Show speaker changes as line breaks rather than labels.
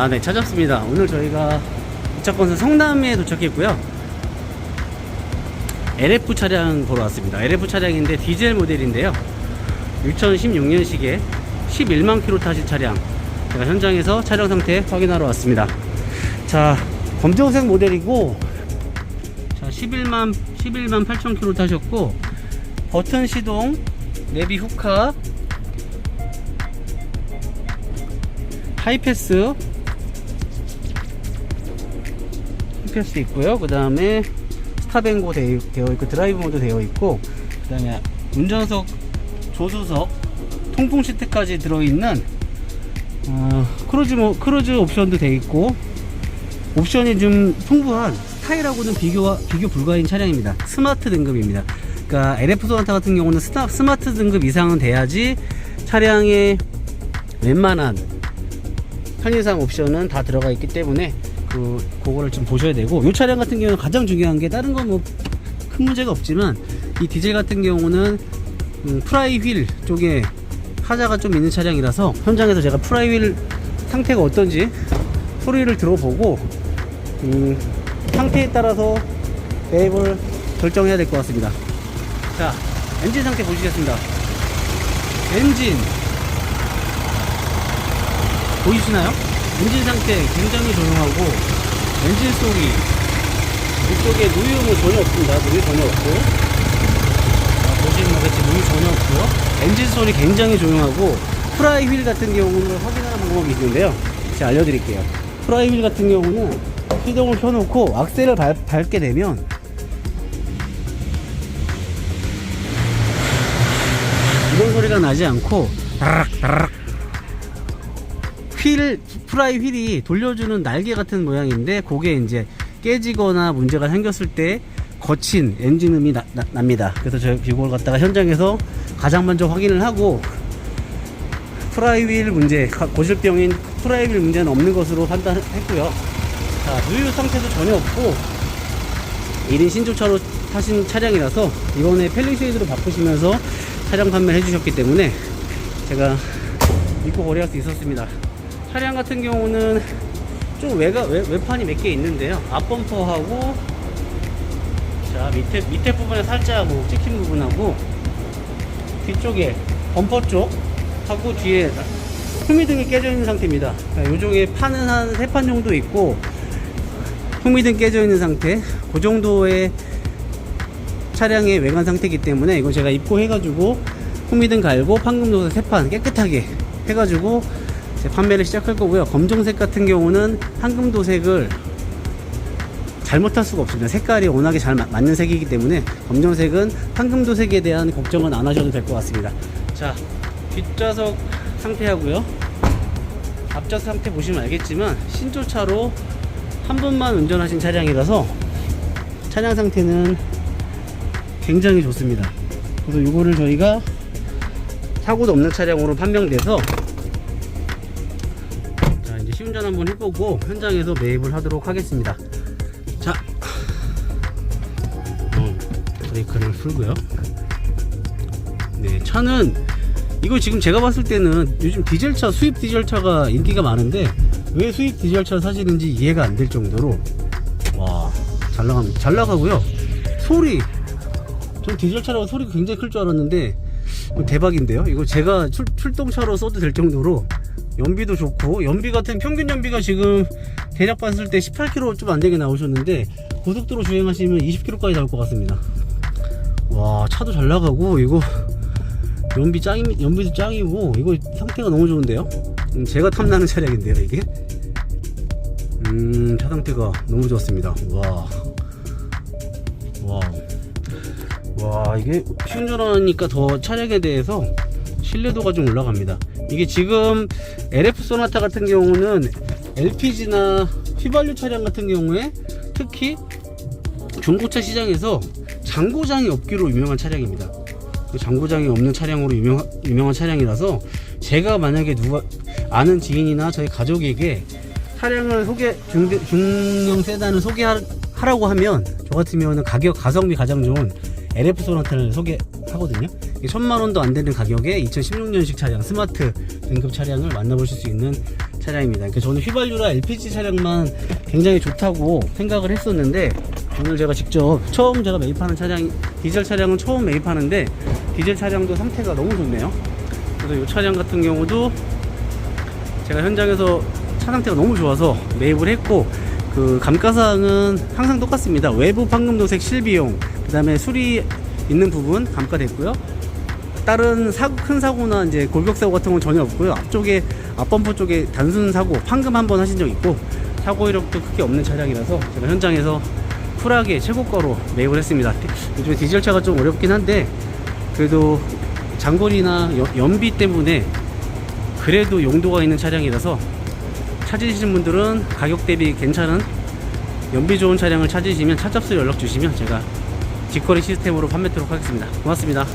아, 네, 찾았습니다. 오늘 저희가 이차권선 성남에 도착했고요. LF 차량 보러 왔습니다. LF 차량인데 디젤 모델인데요. 2016년식에 11만 킬로 타신 차량. 제가 현장에서 차량 상태 확인하러 왔습니다. 자, 검정색 모델이고, 자, 11만, 11만 8천 킬로 타셨고, 버튼 시동, 내비 후카, 하이패스, 하이패스 있고요. 그 다음에 스타뱅고 되어 있고, 드라이브 모드 되어 있고, 그 다음에 운전석, 조수석, 통풍 시트까지 들어있는 어, 크루즈 모, 크루즈 옵션도 되어 있고 옵션이 좀 풍부한 스타일하고는 비교가 비교 불가인 차량입니다. 스마트 등급입니다. 그러니까 LF 소나타 같은 경우는 스타, 스마트 등급 이상은 돼야지 차량에 웬만한 편의상 옵션은 다 들어가 있기 때문에 그 그거를 좀 보셔야 되고 이 차량 같은 경우는 가장 중요한 게 다른 건 뭐 큰 문제가 없지만 이 디젤 같은 경우는 음, 프라이 휠 쪽에 하자가 좀 있는 차량이라서 현장에서 제가 프라이 휠 상태가 어떤지 소리를 들어보고 음, 상태에 따라서 매입을 결정해야 될 것 같습니다. 자, 엔진 상태 보시겠습니다. 엔진 보이시나요? 엔진 상태 굉장히 조용하고 엔진 소리 이쪽에 누유 뭐 전혀 없습니다. 누유 전혀 없고 아, 보시면 알겠지 누유 전혀 없고요. 엔진 소리 굉장히 조용하고 프라이 휠 같은 경우는 확인하는 방법이 있는데요. 제가 알려드릴게요. 프라이 휠 같은 경우는 시동을 켜놓고 악셀을 밟, 밟게 되면 이런 소리가 나지 않고 다락 다락 휠 프라이 휠이 돌려주는 날개 같은 모양인데 그게 이제 깨지거나 문제가 생겼을 때 거친 엔진음이 나, 나- 납니다. 그래서 저희 이걸 갖다가 현장에서 가장 먼저 확인을 하고 프라이 휠 문제 가- 고질병인 프라이 휠 문제는 없는 것으로 판단했고요. 자 누유 상태도 전혀 없고 1인 신조차로 타신 차량이라서 이번에 펠리쉐이드로 바꾸시면서 차량 판매를 해주셨기 때문에 제가 믿고 거래할 수 있었습니다. 차량 같은 경우는 좀 외가, 외, 외판이 몇 개 있는데요. 앞 범퍼하고 자 밑에 밑에 부분에 살짝 뭐 찍힌 부분하고 뒤쪽에 범퍼 쪽 하고 뒤에 후미등이 깨져 있는 상태입니다. 요 중에 판은 한 세 판 정도 있고 후미등 깨져 있는 상태. 그 정도의 차량의 외관 상태이기 때문에 이거 제가 입고해가지고 후미등 갈고 판금도세 세판 깨끗하게 해가지고 판매를 시작할 거고요. 검정색 같은 경우는 판금도색을 잘못할 수가 없습니다. 색깔이 워낙에 잘 마- 맞는 색이기 때문에 검정색은 황금 도색에 대한 걱정은 안 하셔도 될 것 같습니다. 자, 뒷좌석 상태하고요. 앞좌석 상태 보시면 알겠지만 신조차로 한 번만 운전하신 차량이라서 차량 상태는 굉장히 좋습니다. 그래서 이거를 저희가 사고도 없는 차량으로 판명돼서 시운전 한번 해보고 현장에서 매입을 하도록 하겠습니다. 자, 음, 브레이크를 풀고요. 네, 차는 이거 지금 제가 봤을 때는 요즘 디젤차 수입 디젤차가 인기가 많은데 왜 수입 디젤차 사시는지 이해가 안 될 정도로 와 잘 나갑니다. 잘 나가고요. 소리 전 디젤차라고 소리가 굉장히 클 줄 알았는데 대박인데요. 이거 제가 출, 출동차로 써도 될 정도로 연비도 좋고 연비 같은 평균 연비가 지금 대략 봤을 때 18km 좀 안 되게 나오셨는데 고속도로 주행하시면 20km까지 나올 것 같습니다. 와 차도 잘 나가고 이거 연비 짱이 연비도 짱이고 이거 상태가 너무 좋은데요? 음, 제가 탐나는 차량인데요 이게. 음, 차 상태가 너무 좋습니다. 와, 와, 와 이게 시운전하니까 더 차량에 대해서 신뢰도가 좀 올라갑니다. 이게 지금 LF 소나타 같은 경우는 LPG나 휘발유 차량 같은 경우에 특히 중고차 시장에서 장고장이 없기로 유명한 차량입니다. 그 장고장이 없는 차량으로 유명, 유명한 차량이라서 제가 만약에 누가 아는 지인이나 저희 가족에게 차량을 소개 중, 중형 세단을 소개하라고 하면 저 같으면 가격 가성비 가장 좋은 LF 소나타를 소개하거든요. 천만 원도 안 되는 가격에 2016년식 차량 스마트 등급 차량을 만나보실 수 있는 차량입니다. 그러니까 저는 휘발유라 LPG 차량만 굉장히 좋다고 생각을 했었는데 오늘 제가 직접 처음 제가 매입하는 차량 디젤 차량은 처음 매입하는데 디젤 차량도 상태가 너무 좋네요. 그래서 이 차량 같은 경우도 제가 현장에서 차 상태가 너무 좋아서 매입을 했고 그 감가사항은 항상 똑같습니다. 외부 판금도색 실비용 그 다음에 수리 있는 부분 감가됐고요. 다른 사고, 큰 사고나 이제 골격 사고 같은 건 전혀 없고요. 앞쪽에 앞범퍼 쪽에 단순 사고 판금 한 번 하신 적 있고 사고 이력도 크게 없는 차량이라서 제가 현장에서 쿨하게 최고가로 매입을 했습니다. 요즘에 디젤 차가 좀 어렵긴 한데 그래도 장거리나 여- 연비 때문에 그래도 용도가 있는 차량이라서 찾으시는 분들은 가격 대비 괜찮은 연비 좋은 차량을 찾으시면 차잡스 연락 주시면 제가 직거래 시스템으로 판매토록 하겠습니다. 고맙습니다.